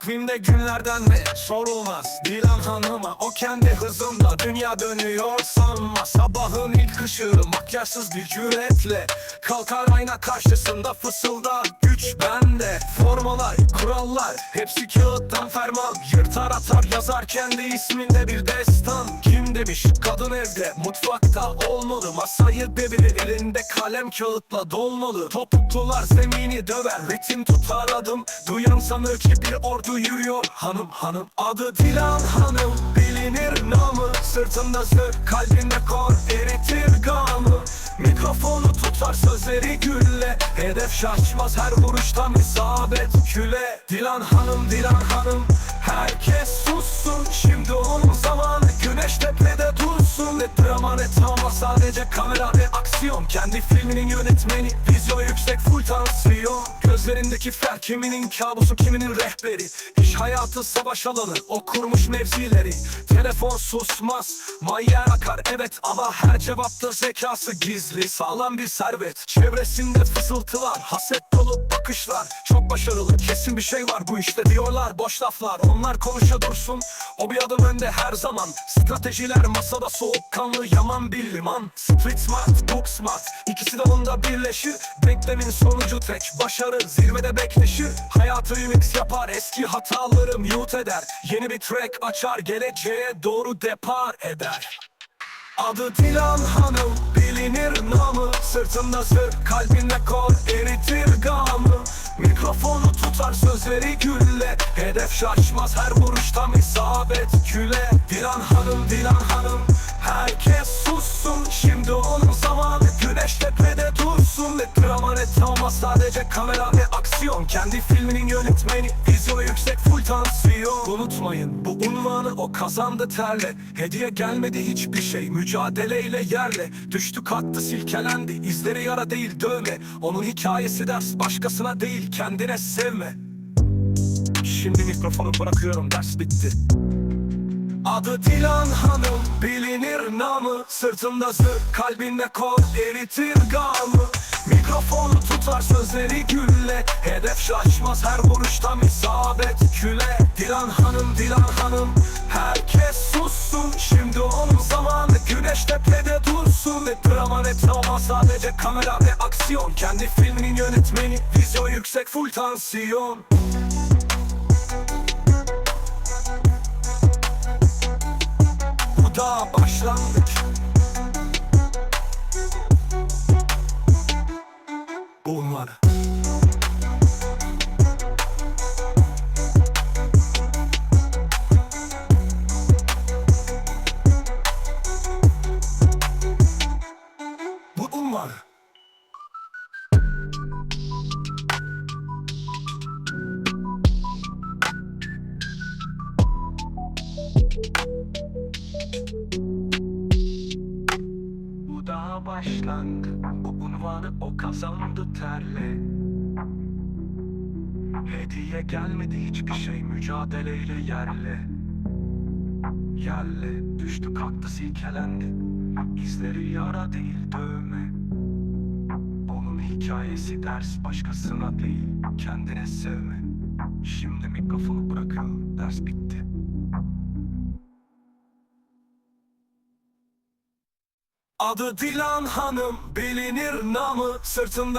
Takvimde günlerden mi sorulmaz. Dilan hanıma o kendi hızında Dünya dönüyor sanma. Sabahın ilk ışığı makyajsız bir cüretle Kalkar ayna karşısında fısıldar Güç bende. Formalar, kurallar Hepsi kağıttan ferman. Yırtar atar yazar kendi isminde bir destan. Kim demiş. Kadın evde mutfakta olmalı. Masayı devirir elinde kalem kağıtla dolmalı. Topuklular zemini döver ritim tutar adım. Duyan sanır ki bir ordu yürüyor. Hanım hanım adı Dilan. Hanım Bilinir namı. Sırtında zırh kalbinde kor eritir gamı. Mikrofonu tutar sözleri gülle. Hedef şaşmaz her vuruştan isabet küle Dilan hanım Dilan hanım. Herkes sussun Kendi filminin yönetmeni Gözlerindeki fer kiminin kabusu kiminin rehberi. İş hayatı savaş alanı O kurmuş mevzileri. Telefon susmaz Mayer akar evet ama her cevapta zekası gizli. Sağlam bir servet Çevresinde fısıltılar Haset dolu bakışlar. Çok başarılı kesin bir şey var bu işte diyorlar Boş laflar. Onlar konuşa dursun O bir adım önde her zaman. Stratejiler masada soğukkanlı yaman bir liman. Street smart, book smart İkisi dalında birleşir. Denklemin sonucu tek Başarı zirvede bekleşir Hayatı remix yapar Eski hatalarım yut eder. Yeni bir track açar Geleceğe doğru depar eder. Adı Dilan Hanım Bilinir namı. Sırtında zırh kalbinde kor Eritir gamı. Mikrofonu tutar sözleri gülle. Hedef şaşmaz her vuruştan isabet küle. Dilan Hanım Dilan Hanım Herkes sussun. Şimdi onun zamanı Güneş tepede Ne drama ne travma sadece kamera ve aksiyon. Kendi filminin yönetmeni Vizyonu yüksek full tansiyon. Unutmayın bu unvanı o kazandı terle. Hediye gelmedi hiçbir şey Mücadeleyle yerle. Düştü kalktı silkelendi izleri yara değil dövme. Onun hikayesi ders başkasına değil kendine sevme. Şimdi mikrofonu bırakıyorum ders bitti. Adı Dilan Hanım Bilinir namı. Sırtında zırh kalbinde kor Eritir gamı Mikrofonu tutar sözleri gülle. Hedef şaşmaz her vuruştan isabet küle Dilan Hanım Dilan Hanım. Herkes sussun Şimdi onun zamanı. Güneş tepede dursun. Ne drama ne travma sadece kamera ve aksiyon. Kendi filminin yönetmeni Vizyon yüksek full tansiyon. Bu da başlangıç Bunlar Bu bunlar Bu daha başlangıç Bu unvanı o kazandı terle Hediye gelmedi hiçbir şey mücadeleyle yerle Yerle düştü kalktı silkelendi. İzleri yara değil dövme. Onun hikayesi ders başkasına değil kendine sevme. Şimdi mikrofonu bırakıyorum ders bitti Adı Dilan Hanım bilinir namı sırtında